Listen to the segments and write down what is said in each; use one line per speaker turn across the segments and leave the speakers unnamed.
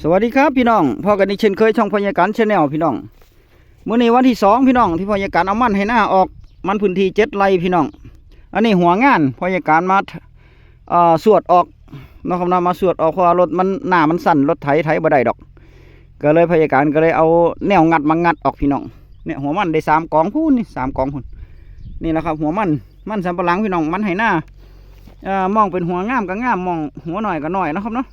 สวัสดีครับพี่น้องพ่อกันอีกเช่นเคยช่องพยาการชาแนลพี่น้องเมื้อในวันที่สองพี่น้องที่พยาการเอามันให้หน้าออกมันพื้นที่เจ็ดไร่พี่น้องอันนี้หัวงานพยาการมาเอ่อสวดออกนาะครับนะมาสวดออกเพราะว่ารถมันหน้ามันสั่นรถไถไถบ่ได้ดอก ก็เลยพยาการก็เลยเอาแนวงัดมางัดออกพี่น้องเนี่ยหัวมันได้สามกองพูนนี่สามกองพูนนี่แหละครับ หัวมันมันสำปะหลังพี่น้องมันให้หน้ามองเป็นหัวงามก็งามมองหัวหน่อยก็หน่อยนะครับเนาะ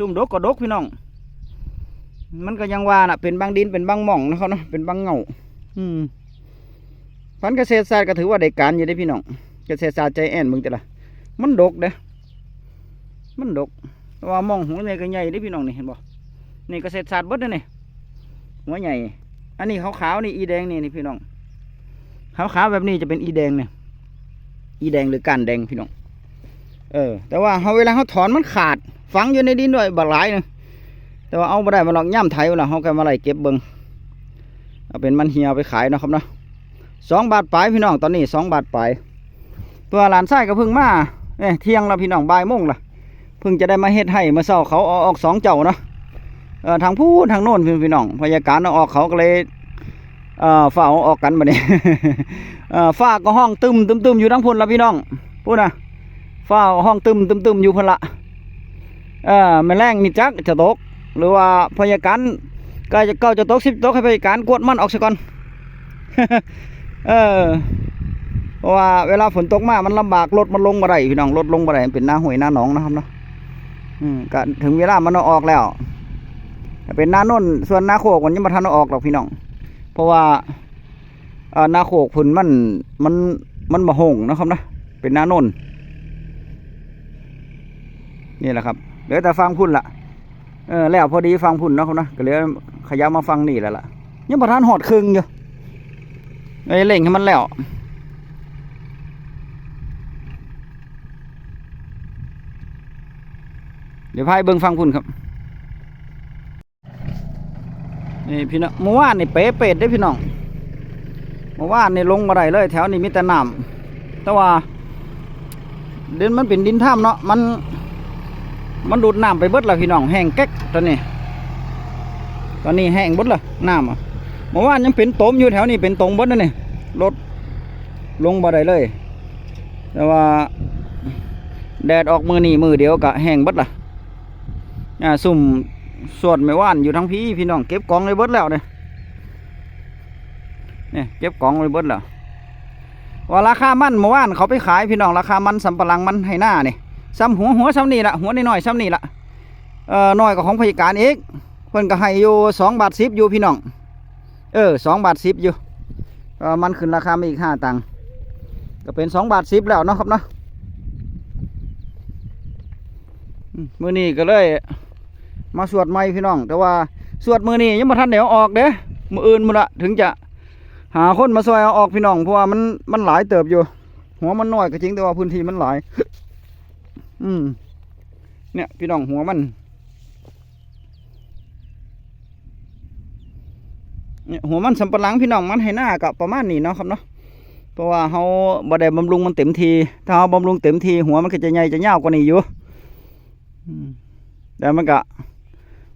ซุ่มดกก็ดกพี่น้อง มันก็ยังว่าน่ะ เป็นบางดินเป็นบางหม่องนะครับเนาะเป็นบางเงาอืมพันธุ์เกษตรศาสตร์ก็ถือว่าได้การอยู่ได้พี่น้องเกษตรศาสตร์ใจแอนมึงจะละมันดกเด้มันดกแต่ว่าหมองหัวใหญ่ก็ใหญ่ได้พี่น้องนี่เห็นบ่นี่เกษตรศาสตร์เบิดเด้อนี่หัวใหญ่ อันนี้ขาวๆนี่อีแดงนี่นี่พี่น้องขาวๆแบบนี้จะเป็นอีแดงเนี่ยอีแดงหรือก้านแดงพี่น้อง เออ แต่ว่าเขาเวลาเขาถอนมันขาด ฝังอยู่ในดินด้วยบักหลายนึงแต่ว่าเอาไม่ได้มาลองย่ำไถเวลาเขาก็มาไล่เก็บเบิงเอาเป็นมันเหี่ยวไปขายนะครับเนาะสองบาทปลายพี่น้องตอนนี้สองบาทปลายตัวหลานไส้ก็เพิ่งมาเอ้ยเที่ยงแล้วพี่น้องบ่ายโมงละเพิ่งจะได้มาเฮ็ดให้มื่อเช้าเขาเอาออกสองเจ้าเนาะเออทางผู้ทางโน้นพี่พี่น้องพยาการเอาออกเขาก็เลยเอ่อฝ้าอาออกกันมาเนี่ยเอ่อฝ้าก็ห้องตึมตึมตึมอยู่ทั้งพุ่นละพี่น้องพูดนะ ฝ้าห้องตึมตึมตึมอยู่พุ่นละเออแมลงนี่จักจะตก หรือว่าพยาการก็จะเก้าจะตกสิบตกให้พยาการกวดมันออกซะก่อนเออเพราะว่าเวลาฝนตกมากมันลำบากรถมันลงมาได้พี่น้องรถลงมาได้เป็นหน้าห้วยหน้าหนองนะครับเนาะอืมก็ถึงเวลามันออกแล้วเป็นหน้าโน่นส่วนหน้าโคกมันยังม่ทันออกหรอกพี่น้อง เพราะว่าหน้าโคกพุ่นมันมันมันมาหงนะครับนะเป็นหน้าโน่น นี่แหละครับเหลือแต่ฟังพุ่นละเออแล้วพอดีฟังพุ่นนะครับนะก็เหลือขยับมาฟังนี่แล้วล่ะยังประทานหอดครึ่งอยู่ไอ้เล่งให้มันแล้วเดี๋ยวพายเบิ้งฟังพุ่นครับนี่พี่น้องเมื่อวานนี่เป๊ะเป็ดได้พี่น้องเมื่อวานนี่ลงมาได้เลย แถวนี้มีแต่น้ำแต่ว่าดินมันเป็นดินถ้ำเนาะมัน มันดูดน้ำไปเบิดแล้วพี่น้องแห้งแก๊กตอนนี้ ตอนนี้แห้งเบิดและน้ำอะเมื่อวานยังเป็นตมอยู่แถวนี้เป็นตรงเบิดนั่นนี่รถลงบ่ได้เลย แต่ว่าแดดออกมือนี่มือเดียวก็แห้งเบิดละอ่าซุ่มสวดไม่ว่านอยู่ทั้งพี่พี่น้องเก็บกองเลยเบิดแล้วเนี่ยเนี่ยเก็บกองเลยเบิดแล้วว่าราคามันเมื่อวานเขาไปขายพี่น้องราคามันสำปะหลังมันให้หน้านี่ ซ้ำหัวหัวซ้ำนี่ละหัวน้อยๆซ้ำนี่ละเอ่อน้อยกว่าของพยการอีกเพิ่นก็ให้อยู่สองบาทสิบอยู่พี่น้องเออสองบาทสิบอยู่เออมันขึ้นราคามาอีกห้าตังค์ก็เป็นสองบาทสิบแล้วเนาะครับเนาะมือนี้ก็เลย มาสวดใหม่พี่น้อง แต่ว่าสวดมือนี้ยังบ่ทันเดี๋ยวออกเด้มืออื่นมือละถึงจะหาคนมาซอยเอาออกพี่น้องเพราะว่ามันมันหลายเติบอยู่ หัวมันน้อยก็จริงแต่ว่าพื้นที่มันหลาย อืม เนี่ย พี่น้องหัวมัน เนี่ยหัวมันสำปะหลังพี่น้องมันให้หน้ากับประมาณนี้เนาะครับเนาะเพราะว่าเขาบ่ได้บำรุงมันเต็มที ถ้าเขาบำรุงเต็มที หัวมันก็จะใหญ่จะยาวกว่านี้อยู่แต่มันก็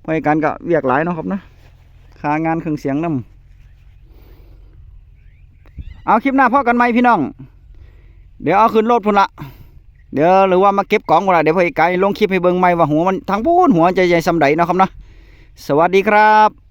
พยการก็เวียกหลายเนาะครับนะค่างานเครื่องเสียงนำเอาคลิปหน้าพอกันไหมพี่น้อง เดี๋ยวเอาขึ้นรถพุ่นละ เดี๋ยวหรือว่ามาเก็บกล่องก็ได้เดี๋ยวพ่อไอ้ไก่ลงคลิปให้เบิ่งใหม่ว่าหัวมันทั้งพูนหัวใจใหญ่สำใดเนาะครับเนาะสวัสดีครับ